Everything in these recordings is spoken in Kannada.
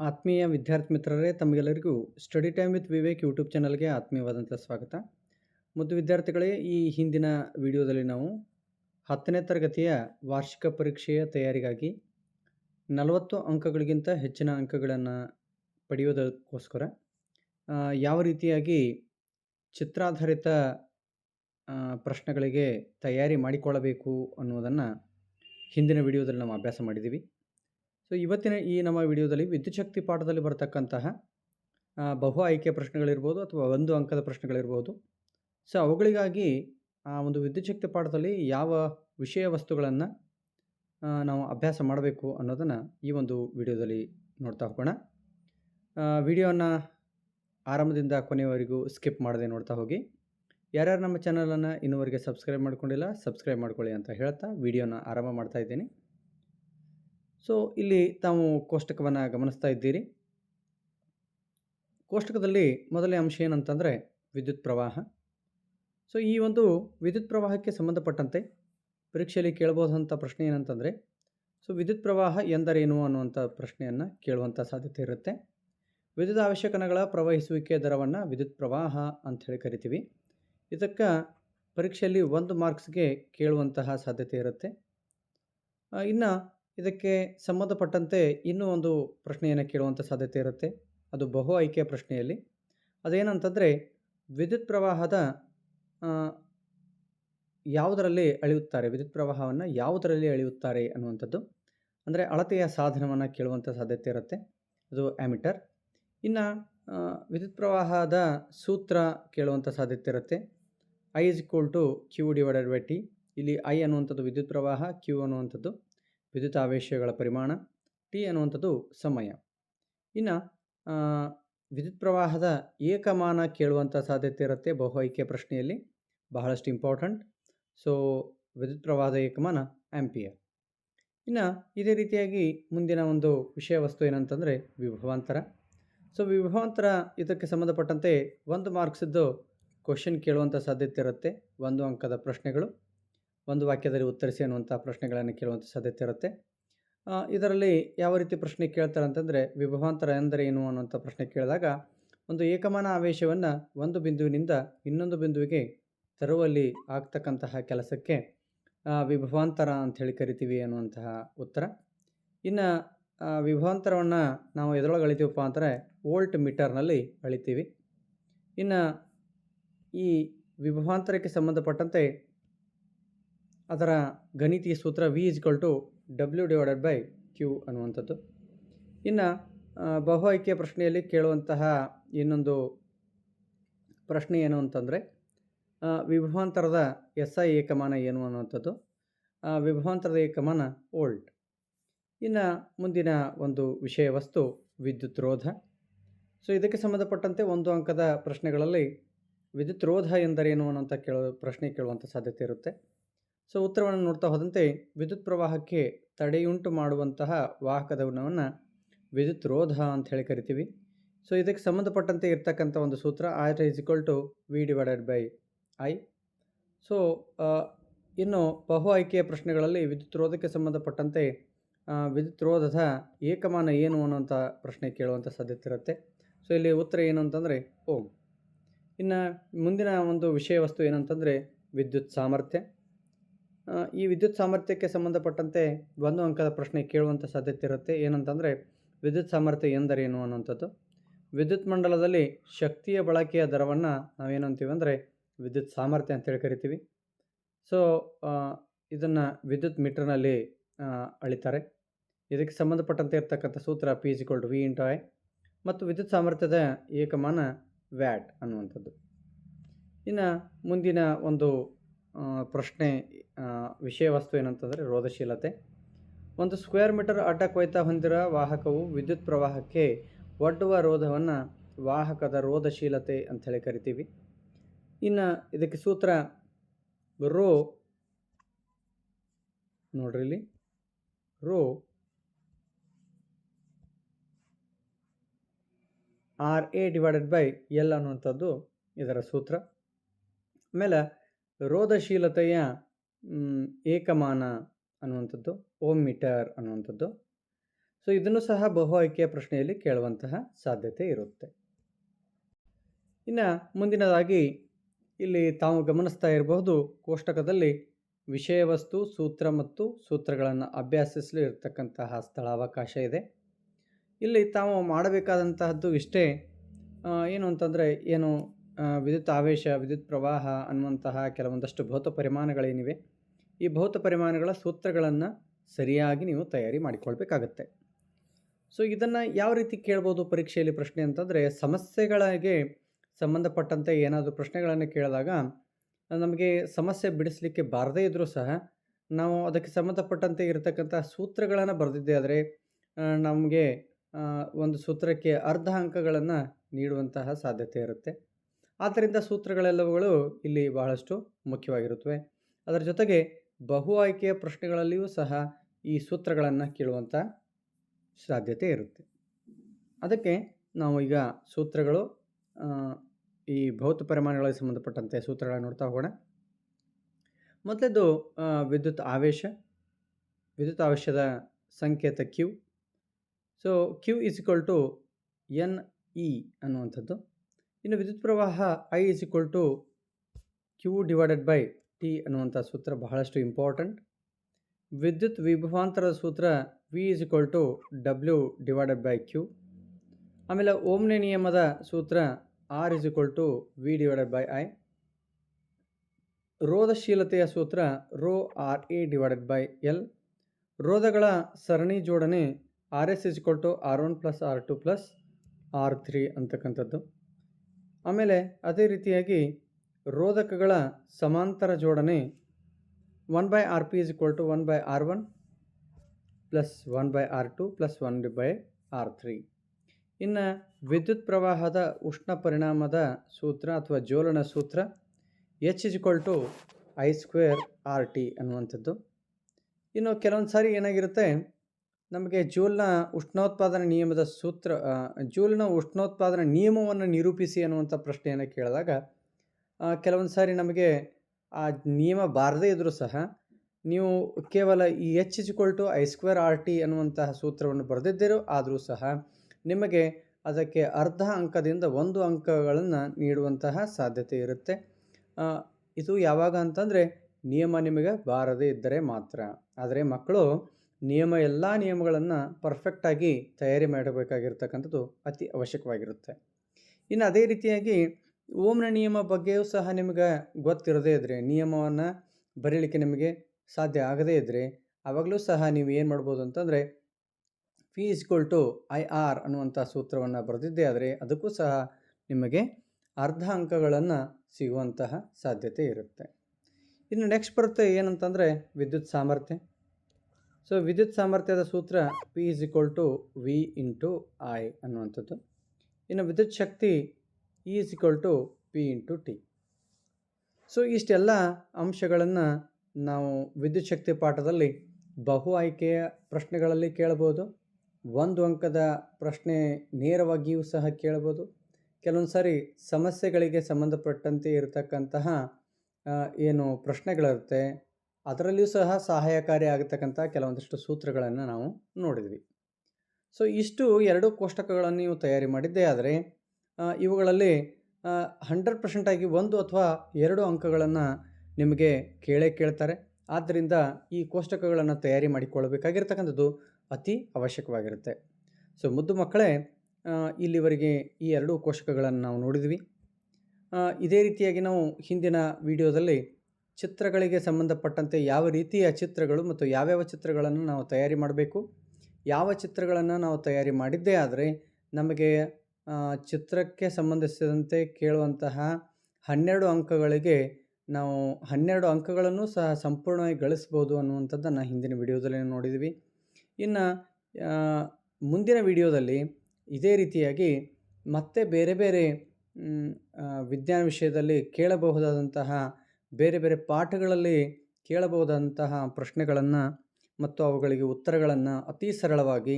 ಆತ್ಮೀಯ ವಿದ್ಯಾರ್ಥಿ ಮಿತ್ರರೇ, ತಮಗೆಲ್ಲರಿಗೂ study time with Vivek YouTube ಚಾನಲ್ಗೆ ಆತ್ಮೀಯವಾದಂಥ ಸ್ವಾಗತ. ಮತ್ತು ವಿದ್ಯಾರ್ಥಿಗಳೇ, ಈ ಹಿಂದಿನ ವಿಡಿಯೋದಲ್ಲಿ ನಾವು ಹತ್ತನೇ ತರಗತಿಯ ವಾರ್ಷಿಕ ಪರೀಕ್ಷೆಯ ತಯಾರಿಗಾಗಿ ನಲವತ್ತು ಅಂಕಗಳಿಗಿಂತ ಹೆಚ್ಚಿನ ಅಂಕಗಳನ್ನು ಪಡೆಯೋದಕ್ಕೋಸ್ಕರ ಯಾವ ರೀತಿಯಾಗಿ ಚಿತ್ರಾಧಾರಿತ ಪ್ರಶ್ನೆಗಳಿಗೆ ತಯಾರಿ ಮಾಡಿಕೊಳ್ಳಬೇಕು ಅನ್ನೋದನ್ನು ಹಿಂದಿನ ವಿಡಿಯೋದಲ್ಲಿ ನಾವು ಅಭ್ಯಾಸ ಮಾಡಿದ್ದೀವಿ. ಸೊ ಇವತ್ತಿನ ಈ ನಮ್ಮ ವಿಡಿಯೋದಲ್ಲಿ ವಿದ್ಯುಚ್ಛಕ್ತಿ ಪಾಠದಲ್ಲಿ ಬರತಕ್ಕಂತಹ ಬಹು ಆಯ್ಕೆ ಪ್ರಶ್ನೆಗಳಿರ್ಬೋದು ಅಥವಾ ಒಂದು ಅಂಕದ ಪ್ರಶ್ನೆಗಳಿರ್ಬೋದು. ಸೊ ಅವುಗಳಿಗಾಗಿ, ಆ, ಒಂದು ವಿದ್ಯುಚ್ಛಕ್ತಿ ಪಾಠದಲ್ಲಿ ಯಾವ ವಿಷಯ ವಸ್ತುಗಳನ್ನು ನಾವು ಅಭ್ಯಾಸ ಮಾಡಬೇಕು ಅನ್ನೋದನ್ನು ಈ ಒಂದು ವಿಡಿಯೋದಲ್ಲಿ ನೋಡ್ತಾ ಹೋಗೋಣ. ವಿಡಿಯೋನ ಆರಂಭದಿಂದ ಕೊನೆಯವರೆಗೂ ಸ್ಕಿಪ್ ಮಾಡದೆ ನೋಡ್ತಾ ಹೋಗಿ. ಯಾರ್ಯಾರು ನಮ್ಮ ಚಾನಲನ್ನು ಇನ್ನುವರೆಗೆ ಸಬ್ಸ್ಕ್ರೈಬ್ ಮಾಡ್ಕೊಂಡಿಲ್ಲ ಸಬ್ಸ್ಕ್ರೈಬ್ ಮಾಡ್ಕೊಳ್ಳಿ ಅಂತ ಹೇಳ್ತಾ ವಿಡಿಯೋನ ಆರಂಭ ಮಾಡ್ತಾ ಇದ್ದೀನಿ. ಸೊ, ಇಲ್ಲಿ ತಾವು ಕೋಷ್ಟಕವನ್ನು ಗಮನಿಸ್ತಾ ಇದ್ದೀರಿ. ಕೋಷ್ಟಕದಲ್ಲಿ ಮೊದಲನೇ ಅಂಶ ಏನಂತಂದರೆ ವಿದ್ಯುತ್ ಪ್ರವಾಹ. ಸೊ, ಈ ಒಂದು ವಿದ್ಯುತ್ ಪ್ರವಾಹಕ್ಕೆ ಸಂಬಂಧಪಟ್ಟಂತೆ ಪರೀಕ್ಷೆಯಲ್ಲಿ ಕೇಳಬಹುದಂಥ ಪ್ರಶ್ನೆ ಏನಂತಂದರೆ, ಸೊ, ವಿದ್ಯುತ್ ಪ್ರವಾಹ ಎಂದರೇನು ಅನ್ನುವಂಥ ಪ್ರಶ್ನೆಯನ್ನು ಕೇಳುವಂಥ ಸಾಧ್ಯತೆ ಇರುತ್ತೆ. ವಿದ್ಯುತ್ ಅವಶ್ಯಕನಗಳ ಪ್ರವಹಿಸುವಿಕೆ ದರವನ್ನು ವಿದ್ಯುತ್ ಪ್ರವಾಹ ಅಂತ ಹೇಳಿ ಕರಿತೀವಿ. ಇದಕ್ಕೆ ಪರೀಕ್ಷೆಯಲ್ಲಿ ಒಂದು ಮಾರ್ಕ್ಸ್ಗೆ ಕೇಳುವಂತಹ ಸಾಧ್ಯತೆ ಇರುತ್ತೆ. ಇನ್ನು ಇದಕ್ಕೆ ಸಂಬಂಧಪಟ್ಟಂತೆ ಇನ್ನೂ ಒಂದು ಪ್ರಶ್ನೆಯನ್ನು ಕೇಳುವಂಥ ಸಾಧ್ಯತೆ ಇರುತ್ತೆ. ಅದು ಬಹು ಆಯ್ಕೆಯ ಪ್ರಶ್ನೆಯಲ್ಲಿ. ಅದೇನಂತಂದರೆ, ವಿದ್ಯುತ್ ಪ್ರವಾಹದ ಯಾವುದರಲ್ಲಿ ಅಳೆಯುತ್ತಾರೆ? ವಿದ್ಯುತ್ ಪ್ರವಾಹವನ್ನು ಯಾವುದರಲ್ಲಿ ಅಳೆಯುತ್ತಾರೆ ಅನ್ನುವಂಥದ್ದು. ಅಂದರೆ ಅಳತೆಯ ಸಾಧನವನ್ನು ಕೇಳುವಂಥ ಸಾಧ್ಯತೆ ಇರುತ್ತೆ. ಅದು ಆ್ಯಮಿಟರ್. ಇನ್ನು ವಿದ್ಯುತ್ ಪ್ರವಾಹದ ಸೂತ್ರ ಕೇಳುವಂಥ ಸಾಧ್ಯತೆ ಇರುತ್ತೆ. I is equal to Q divided by T. ಇಲ್ಲಿ ಐ ಅನ್ನುವಂಥದ್ದು ವಿದ್ಯುತ್ ಪ್ರವಾಹ ಕ್ಯೂ ಅನ್ನುವಂಥದ್ದು. ವಿದ್ಯುತ್ ಆವೇಶಗಳ ಪರಿಮಾಣ, ಟಿ ಅನ್ನುವಂಥದ್ದು ಸಮಯ. ಇನ್ನು ವಿದ್ಯುತ್ ಪ್ರವಾಹದ ಏಕಮಾನ ಕೇಳುವಂಥ ಸಾಧ್ಯತೆ ಇರುತ್ತೆ ಬಹು ಐಕ್ಯ ಪ್ರಶ್ನೆಯಲ್ಲಿ, ಬಹಳಷ್ಟು ಇಂಪಾರ್ಟೆಂಟ್. ಸೊ, ವಿದ್ಯುತ್ ಪ್ರವಾಹದ ಏಕಮಾನ ಆ್ಯಂಪಿಯರ್ ಇನ್ನು, ಇದೇ ರೀತಿಯಾಗಿ ಮುಂದಿನ ಒಂದು ವಿಷಯ ವಸ್ತು ಏನಂತಂದರೆ ವಿಭವಾಂತರ. ಸೊ, ವಿಭವಾಂತರ ಇದಕ್ಕೆ ಸಂಬಂಧಪಟ್ಟಂತೆ ಒಂದು ಮಾರ್ಕ್ಸಿದ್ದು ಕ್ವಶನ್ ಕೇಳುವಂಥ ಸಾಧ್ಯತೆ ಇರುತ್ತೆ, ಒಂದು ಅಂಕದ ಪ್ರಶ್ನೆಗಳು. ಒಂದು ವಾಕ್ಯದಲ್ಲಿ ಉತ್ತರಿಸಿ ಅನ್ನುವಂಥ ಪ್ರಶ್ನೆಗಳನ್ನು ಕೇಳುವಂಥ ಸಾಧ್ಯತೆ ಇರುತ್ತೆ. ಇದರಲ್ಲಿ ಯಾವ ರೀತಿ ಪ್ರಶ್ನೆ ಕೇಳ್ತಾರೆ ಅಂತಂದರೆ, ವಿಭವಾಂತರ ಎಂದರೆ ಏನು ಅನ್ನುವಂಥ ಪ್ರಶ್ನೆ ಕೇಳಿದಾಗ, ಒಂದು ಏಕಮಾನ ಆವೇಶವನ್ನು ಒಂದು ಬಿಂದುವಿನಿಂದ ಇನ್ನೊಂದು ಬಿಂದುವಿಗೆ ತರುವಲ್ಲಿ ಆಗ್ತಕ್ಕಂತಹ ಕೆಲಸಕ್ಕೆ ವಿಭವಾಂತರ ಅಂತ ಹೇಳಿ ಕರಿತೀವಿ ಅನ್ನುವಂತಹ ಉತ್ತರ. ಇನ್ನು ವಿಭವಾಂತರವನ್ನು ನಾವು ಎದರೊಳಗೆ ಅಳಿತೀವಪ್ಪ ಅಂದರೆ, ವೋಲ್ಟ್ ಮೀಟರ್ನಲ್ಲಿ ಅಳಿತೀವಿ. ಇನ್ನು, ಈ ವಿಭವಾಂತರಕ್ಕೆ ಸಂಬಂಧಪಟ್ಟಂತೆ ಅದರ ಗಣಿತೀಯ ಸೂತ್ರ V is equal to W divided by Q ಅನ್ನುವಂಥದ್ದು. ಇನ್ನು ಬಹು ಆಯ್ಕೆಯ ಪ್ರಶ್ನೆಯಲ್ಲಿ ಕೇಳುವಂತಹ ಇನ್ನೊಂದು ಪ್ರಶ್ನೆ ಏನು ಅಂತಂದರೆ ವಿಭವಾಂತರದ ಎಸ್ ಐ ಏಕಮಾನ ಏನು ಅನ್ನುವಂಥದ್ದು. ವಿಭವಾಂತರದ ಏಕಮಾನ ವೋಲ್ಟ್ ಇನ್ನು, ಮುಂದಿನ ಒಂದು ವಿಷಯ ವಸ್ತು, ವಿದ್ಯುತ್ ರೋಧ. ಸೊ ಇದಕ್ಕೆ ಸಂಬಂಧಪಟ್ಟಂತೆ ಒಂದು ಅಂಕದ ಪ್ರಶ್ನೆಗಳಲ್ಲಿ ವಿದ್ಯುತ್ ರೋಧ ಎಂದರೇನು ಅನ್ನೋಂಥ ಕೇಳೋ, ಪ್ರಶ್ನೆ ಕೇಳುವಂಥ ಸಾಧ್ಯತೆ ಇರುತ್ತೆ. ಸೊ ಉತ್ತರವನ್ನು ನೋಡ್ತಾ ಹೋದಂತೆ ವಿದ್ಯುತ್ ಪ್ರವಾಹಕ್ಕೆ ತಡೆಯುಂಟು ಮಾಡುವಂತಹ ವಾಹಕದ ಗುಣವನ್ನು ವಿದ್ಯುತ್ ರೋಧ ಅಂತ ಹೇಳಿ ಕರಿತೀವಿ. ಸೊ ಇದಕ್ಕೆ ಸಂಬಂಧಪಟ್ಟಂತೆ ಇರ್ತಕ್ಕಂಥ ಒಂದು ಸೂತ್ರ R is equal to V divided by I so ಇನ್ನು ಬಹು ಆಯ್ಕೆಯ ಪ್ರಶ್ನೆಗಳಲ್ಲಿ ವಿದ್ಯುತ್ ರೋಧಕ್ಕೆ ಸಂಬಂಧಪಟ್ಟಂತೆ ವಿದ್ಯುತ್ ರೋಧದ ಏಕಮಾನ ಏನು ಅನ್ನುವಂಥ ಪ್ರಶ್ನೆ ಕೇಳುವಂಥ ಸಾಧ್ಯತೆ ಇರುತ್ತೆ. ಸೊ ಇಲ್ಲಿ ಉತ್ತರ ಏನು ಅಂತಂದರೆ ಓಮ್. ಇನ್ನು ಮುಂದಿನ ಒಂದು ವಿಷಯ ವಸ್ತು ಏನಂತಂದರೆ ವಿದ್ಯುತ್ ಸಾಮರ್ಥ್ಯ. ಈ ವಿದ್ಯುತ್ ಸಾಮರ್ಥ್ಯಕ್ಕೆ ಸಂಬಂಧಪಟ್ಟಂತೆ ಒಂದು ಅಂಕದ ಪ್ರಶ್ನೆ ಕೇಳುವಂಥ ಸಾಧ್ಯತೆ ಇರುತ್ತೆ. ಏನಂತಂದರೆ, ವಿದ್ಯುತ್ ಸಾಮರ್ಥ್ಯ ಎಂದರೇನು ಅನ್ನುವಂಥದ್ದು? ವಿದ್ಯುತ್ ಮಂಡಲದಲ್ಲಿ ಶಕ್ತಿಯ ಬಳಕೆಯ ದರವನ್ನು ನಾವೇನಂತೀವಿ ಅಂದರೆ, ವಿದ್ಯುತ್ ಸಾಮರ್ಥ್ಯ ಅಂತೇಳಿ ಕರಿತೀವಿ. ಸೊ ಇದನ್ನು ವಿದ್ಯುತ್ ಮೀಟರ್ನಲ್ಲಿ ಅಳಿತಾರೆ. ಇದಕ್ಕೆ ಸಂಬಂಧಪಟ್ಟಂತೆ ಇರ್ತಕ್ಕಂಥ ಸೂತ್ರ P is equal to V into I ಮತ್ತು ವಿದ್ಯುತ್ ಸಾಮರ್ಥ್ಯದ ಏಕಮಾನ ವ್ಯಾಟ್ ಅನ್ನುವಂಥದ್ದು. ಇನ್ನು ಮುಂದಿನ ಒಂದು ಪ್ರಶ್ನೆ ವಿಷಯ ವಸ್ತು ಏನಂತಂದರೆ ರೋಧಶೀಲತೆ. ಒಂದು ಸ್ಕ್ವೇರ್ ಮೀಟರ್ ಅಡ್ಡ ಕೊಯ್ತ ಹೊಂದಿರುವ ವಾಹಕವು ವಿದ್ಯುತ್ ಪ್ರವಾಹಕ್ಕೆ ಒಡ್ಡುವ ರೋಧವನ್ನು ವಾಹಕದ ರೋಧಶೀಲತೆ ಅಂಥೇಳಿ ಕರಿತೀವಿ. ಇನ್ನು ಇದಕ್ಕೆ ಸೂತ್ರ ರೋ ನೋಡ್ರಿ ಇಲ್ಲಿ. Rho R A divided by L ಅನ್ನುವಂಥದ್ದು ಇದರ ಸೂತ್ರ. ಆಮೇಲೆ ರೋಧಶೀಲತೆಯ ಏಕಮಾನ ಅನ್ನುವಂಥದ್ದು, ಓಮ್ ಮೀಟರ್ ಅನ್ನುವಂಥದ್ದು. ಸೊ ಇದನ್ನು ಸಹ ಬಹು ಆಯ್ಕೆಯ ಪ್ರಶ್ನೆಯಲ್ಲಿ ಕೇಳುವಂತಹ ಸಾಧ್ಯತೆ ಇರುತ್ತೆ. ಇನ್ನು ಮುಂದಿನದಾಗಿ, ಇಲ್ಲಿ ತಾವು ಗಮನಿಸ್ತಾ ಇರಬಹುದು, ಕೋಷ್ಟಕದಲ್ಲಿ ವಿಷಯ ವಸ್ತು ಸೂತ್ರ ಮತ್ತು ಸೂತ್ರಗಳನ್ನು ಅಭ್ಯಾಸಿಸಲು ಇರತಕ್ಕಂತಹ ಸ್ಥಳಾವಕಾಶ ಇದೆ. ಇಲ್ಲಿ ತಾವು ಮಾಡಬೇಕಾದಂತಹದ್ದು ಇಷ್ಟೇ. ಏನು ಅಂತಂದರೆ, ಏನು ವಿದ್ಯುತ್ ಆವೇಶ, ವಿದ್ಯುತ್ ಪ್ರವಾಹ ಅನ್ನುವಂತಹ ಕೆಲವೊಂದಷ್ಟು ಭೌತ ಪರಿಮಾಣಗಳೇನಿವೆ, ಈ ಭೌತ ಪರಿಮಾಣಗಳ ಸೂತ್ರಗಳನ್ನು ಸರಿಯಾಗಿ ನೀವು ತಯಾರಿ ಮಾಡಿಕೊಳ್ಬೇಕಾಗತ್ತೆ. ಸೊ ಇದನ್ನು ಯಾವ ರೀತಿ ಕೇಳ್ಬೋದು ಪರೀಕ್ಷೆಯಲ್ಲಿ ಪ್ರಶ್ನೆ ಅಂತಂದರೆ, ಸಮಸ್ಯೆಗಳಿಗೆ ಸಂಬಂಧಪಟ್ಟಂತೆ ಏನಾದರೂ ಪ್ರಶ್ನೆಗಳನ್ನು ಕೇಳಿದಾಗ, ನಮಗೆ ಸಮಸ್ಯೆ ಬಿಡಿಸಲಿಕ್ಕೆ ಬಾರದೇ ಇದ್ದರೂ ಸಹ, ನಾವು ಅದಕ್ಕೆ ಸಂಬಂಧಪಟ್ಟಂತೆ ಇರತಕ್ಕಂಥ ಸೂತ್ರಗಳನ್ನು ಬರೆದಿದ್ದೇ ಆದರೆ ನಮಗೆ ಒಂದು ಸೂತ್ರಕ್ಕೆ ಅರ್ಧ ಅಂಕಗಳನ್ನು ನೀಡುವಂತಹ ಸಾಧ್ಯತೆ ಇರುತ್ತೆ. ಆದ್ದರಿಂದ ಸೂತ್ರಗಳೆಲ್ಲವುಗಳು ಇಲ್ಲಿ ಬಹಳಷ್ಟು ಮುಖ್ಯವಾಗಿರುತ್ತವೆ. ಅದರ ಜೊತೆಗೆ ಬಹು ಆಯ್ಕೆಯ ಪ್ರಶ್ನೆಗಳಲ್ಲಿಯೂ ಸಹ ಈ ಸೂತ್ರಗಳನ್ನು ಕೇಳುವಂಥ ಸಾಧ್ಯತೆ ಇರುತ್ತೆ. ಅದಕ್ಕೆ ನಾವು ಈಗ ಸೂತ್ರಗಳು ಈ ಭೌತ ಪರಿಮಾಣಗಳಿಗೆ ಸಂಬಂಧಪಟ್ಟಂತೆ ಸೂತ್ರಗಳನ್ನು ನೋಡ್ತಾ ಹೋಗೋಣ. ಮೊದಲದು ವಿದ್ಯುತ್ ಆವೇಶ, ವಿದ್ಯುತ್ ಆವೇಶದ ಸಂಕೇತ Q so Q is equal to N E ಅನ್ನುವಂಥದ್ದು. ಇನ್ನು ವಿದ್ಯುತ್ ಪ್ರವಾಹ I is equal to Q divided by T ಅನ್ನುವಂಥ ಸೂತ್ರ ಬಹಳಷ್ಟು ಇಂಪಾರ್ಟೆಂಟ್ ವಿದ್ಯುತ್ ವಿಭವಾಂತರದ ಸೂತ್ರ V is equal to W divided by Q ಆಮೇಲೆ ಓಮ್ನೆ ನಿಯಮದ ಸೂತ್ರ R is equal to V divided by I ರೋಧಶೀಲತೆಯ ಸೂತ್ರ rho R A divided by L ರೋಧಗಳ ಸರಣಿ ಜೋಡಣೆ R S is equal to R one plus R two plus R three ಅಂತಕ್ಕಂಥದ್ದು. ಆಮೇಲೆ ಅದೇ ರೀತಿಯಾಗಿ ರೋಧಕಗಳ ಸಮಾಂತರ ಜೋಡಣೆ one by R P is equal to one by R one plus one by R two plus one by R three ಇನ್ನು ವಿದ್ಯುತ್ ಪ್ರವಾಹದ ಉಷ್ಣ ಪರಿಣಾಮದ ಸೂತ್ರ ಅಥವಾ ಜೋಲನ ಸೂತ್ರ H is equal to I square R T ಅನ್ನುವಂಥದ್ದು. ಇನ್ನು ಕೆಲವೊಂದು ಸಾರಿ ಏನಾಗಿರುತ್ತೆ? ನಮಗೆ ಜೂಲ್ನ ಉಷ್ಣೋತ್ಪಾದನಾ ನಿಯಮದ ಸೂತ್ರ ಜೂಲ್ನ ಉಷ್ಣೋತ್ಪಾದನಾ ನಿಯಮವನ್ನು ನಿರೂಪಿಸಿ ಅನ್ನುವಂಥ ಪ್ರಶ್ನೆಯನ್ನು ಕೇಳಿದಾಗ ಕೆಲವೊಂದು ಸಾರಿ ನಮಗೆ ಆ ನಿಯಮ ಬಾರದೇ ಇದ್ದರೂ ಸಹ ನೀವು ಕೇವಲ ಈ H to I square R T ಅನ್ನುವಂತಹ ಸೂತ್ರವನ್ನು ಬರೆದಿದ್ದೀರೋ ಆದರೂ ಸಹ ನಿಮಗೆ ಅದಕ್ಕೆ ಅರ್ಧ ಅಂಕದಿಂದ ಒಂದು ಅಂಕಗಳನ್ನು ನೀಡುವಂತಹ ಸಾಧ್ಯತೆ ಇರುತ್ತೆ. ಇದು ಯಾವಾಗ ಅಂತಂದರೆ ನಿಯಮ ನಿಮಗೆ ಬಾರದೇ ಇದ್ದರೆ ಮಾತ್ರ. ಆದರೆ ಮಕ್ಕಳು ನಿಯಮ, ಎಲ್ಲ ನಿಯಮಗಳನ್ನು ಪರ್ಫೆಕ್ಟಾಗಿ ತಯಾರಿ ಮಾಡಬೇಕಾಗಿರ್ತಕ್ಕಂಥದ್ದು ಅತಿ ಅವಶ್ಯಕವಾಗಿರುತ್ತೆ. ಇನ್ನು ಅದೇ ರೀತಿಯಾಗಿ ಓಮ್ನ ನಿಯಮ ಬಗ್ಗೆಯೂ ಸಹ ನಿಮಗೆ ಗೊತ್ತಿರದೇ ಇದ್ದರೆ ನಿಯಮವನ್ನು ಬರೀಲಿಕ್ಕೆ ನಿಮಗೆ ಸಾಧ್ಯ ಆಗದೇ ಇದ್ದರೆ ಆವಾಗಲೂ ಸಹ ನೀವು ಏನು ಮಾಡ್ಬೋದು ಅಂತಂದರೆ V is equal to I R ಅನ್ನುವಂಥ ಸೂತ್ರವನ್ನು ಬರೆದಿದ್ದೇ ಆದರೆ ಅದಕ್ಕೂ ಸಹ ನಿಮಗೆ ಅರ್ಧ ಅಂಕಗಳನ್ನು ಸಿಗುವಂತಹ ಸಾಧ್ಯತೆ ಇರುತ್ತೆ. ಇನ್ನು ನೆಕ್ಸ್ಟ್ ಬರುತ್ತೆ ಏನಂತಂದರೆ, ವಿದ್ಯುತ್ ಸಾಮರ್ಥ್ಯ. ಸೊ ವಿದ್ಯುತ್ ಸಾಮರ್ಥ್ಯದ ಸೂತ್ರ P is equal to V into I ಅನ್ನುವಂಥದ್ದು. ಇನ್ನು ವಿದ್ಯುತ್ ಶಕ್ತಿ E is equal to P into T so ಇಷ್ಟೆಲ್ಲ ಅಂಶಗಳನ್ನು ನಾವು ವಿದ್ಯುತ್ ಶಕ್ತಿ ಪಾಠದಲ್ಲಿ ಬಹು ಆಯ್ಕೆಯ ಪ್ರಶ್ನೆಗಳಲ್ಲಿ ಕೇಳ್ಬೋದು ಒಂದು ಅಂಕದ ಪ್ರಶ್ನೆ ನೇರವಾಗಿಯೂ ಸಹ ಕೇಳ್ಬೋದು ಕೆಲವೊಂದು ಸಾರಿ ಸಮಸ್ಯೆಗಳಿಗೆ ಸಂಬಂಧಪಟ್ಟಂತೆ ಇರತಕ್ಕಂತಹ ಏನು ಪ್ರಶ್ನೆಗಳಿರುತ್ತೆ ಅದರಲ್ಲಿಯೂ ಸಹ ಸಹಾಯಕಾರಿ ಆಗತಕ್ಕಂಥ ಕೆಲವೊಂದಿಷ್ಟು ಸೂತ್ರಗಳನ್ನು ನಾವು ನೋಡಿದ್ವಿ. ಸೊ, ಇಷ್ಟು ಎರಡು ಕೋಷ್ಟಕಗಳನ್ನು ನೀವು ತಯಾರಿ ಮಾಡಿದ್ದೇ ಆದರೆ ಇವುಗಳಲ್ಲಿ ಹಂಡ್ರೆಡ್ ಪರ್ಸೆಂಟಾಗಿ ಒಂದು ಅಥವಾ ಎರಡು ಅಂಕಗಳನ್ನು ನಿಮಗೆ ಕೇಳೇ ಕೇಳ್ತಾರೆ. ಆದ್ದರಿಂದ ಈ ಕೋಷ್ಟಕಗಳನ್ನು ತಯಾರಿ ಮಾಡಿಕೊಳ್ಳಬೇಕಾಗಿರ್ತಕ್ಕಂಥದ್ದು ಅತಿ ಅವಶ್ಯಕವಾಗಿರುತ್ತೆ. ಸೊ, ಮುದ್ದು ಮಕ್ಕಳೇ ಇಲ್ಲಿವರೆಗೆ ಈ ಎರಡು ಕೋಷ್ಟಕಗಳನ್ನು ನಾವು ನೋಡಿದ್ವಿ. ಇದೇ ರೀತಿಯಾಗಿ ನಾವು ಹಿಂದಿನ ವಿಡಿಯೋದಲ್ಲಿ ಚಿತ್ರಗಳಿಗೆ ಸಂಬಂಧಪಟ್ಟಂತೆ ಯಾವ ರೀತಿಯ ಚಿತ್ರಗಳು ಮತ್ತು ಯಾವ್ಯಾವ ಚಿತ್ರಗಳನ್ನು ನಾವು ತಯಾರಿ ಮಾಡಬೇಕು, ಯಾವ ಚಿತ್ರಗಳನ್ನು ನಾವು ತಯಾರಿ ಮಾಡಿದ್ದೇ ಆದರೆ ನಮಗೆ ಚಿತ್ರಕ್ಕೆ ಸಂಬಂಧಿಸಿದಂತೆ ಕೇಳುವಂತಹ ಹನ್ನೆರಡು ಅಂಕಗಳಿಗೆ ನಾವು ಹನ್ನೆರಡು ಅಂಕಗಳನ್ನು ಸಹ ಸಂಪೂರ್ಣವಾಗಿ ಗಳಿಸ್ಬೋದು ಅನ್ನುವಂಥದ್ದನ್ನು ಹಿಂದಿನ ವಿಡಿಯೋದಲ್ಲಿ ನೋಡಿದ್ವಿ ಇನ್ನು ಮುಂದಿನ ವಿಡಿಯೋದಲ್ಲಿ ಇದೇ ರೀತಿಯಾಗಿ ಮತ್ತೆ ಬೇರೆ ಬೇರೆ ವಿಜ್ಞಾನ ವಿಷಯದಲ್ಲಿ ಕೇಳಬಹುದಾದಂತಹ ಬೇರೆ ಬೇರೆ ಪಾಠಗಳಲ್ಲಿ ಕೇಳಬಹುದಂತಹ ಪ್ರಶ್ನೆಗಳನ್ನು ಮತ್ತು ಅವುಗಳಿಗೆ ಉತ್ತರಗಳನ್ನು ಅತಿ ಸರಳವಾಗಿ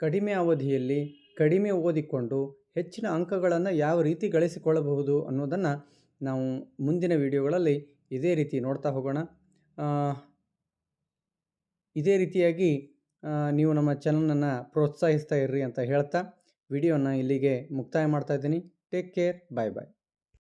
ಕಡಿಮೆ ಅವಧಿಯಲ್ಲಿ ಕಡಿಮೆ ಓದಿಕೊಂಡು ಹೆಚ್ಚಿನ ಅಂಕಗಳನ್ನು ಯಾವ ರೀತಿ ಗಳಿಸಿಕೊಳ್ಳಬಹುದು ಅನ್ನೋದನ್ನು ನಾವು ಮುಂದಿನ ವಿಡಿಯೋಗಳಲ್ಲಿ ಇದೇ ರೀತಿ ನೋಡ್ತಾ ಹೋಗೋಣ. ಇದೇ ರೀತಿಯಾಗಿ ನೀವು ನಮ್ಮ ಚಾನಲನ್ನು ಪ್ರೋತ್ಸಾಹಿಸ್ತಾ ಇರ್ರಿ ಅಂತ ಹೇಳ್ತಾ ವಿಡಿಯೋನ ಇಲ್ಲಿಗೆ ಮುಕ್ತಾಯ ಮಾಡ್ತಾ ಇದ್ದೀನಿ. Take care, bye bye.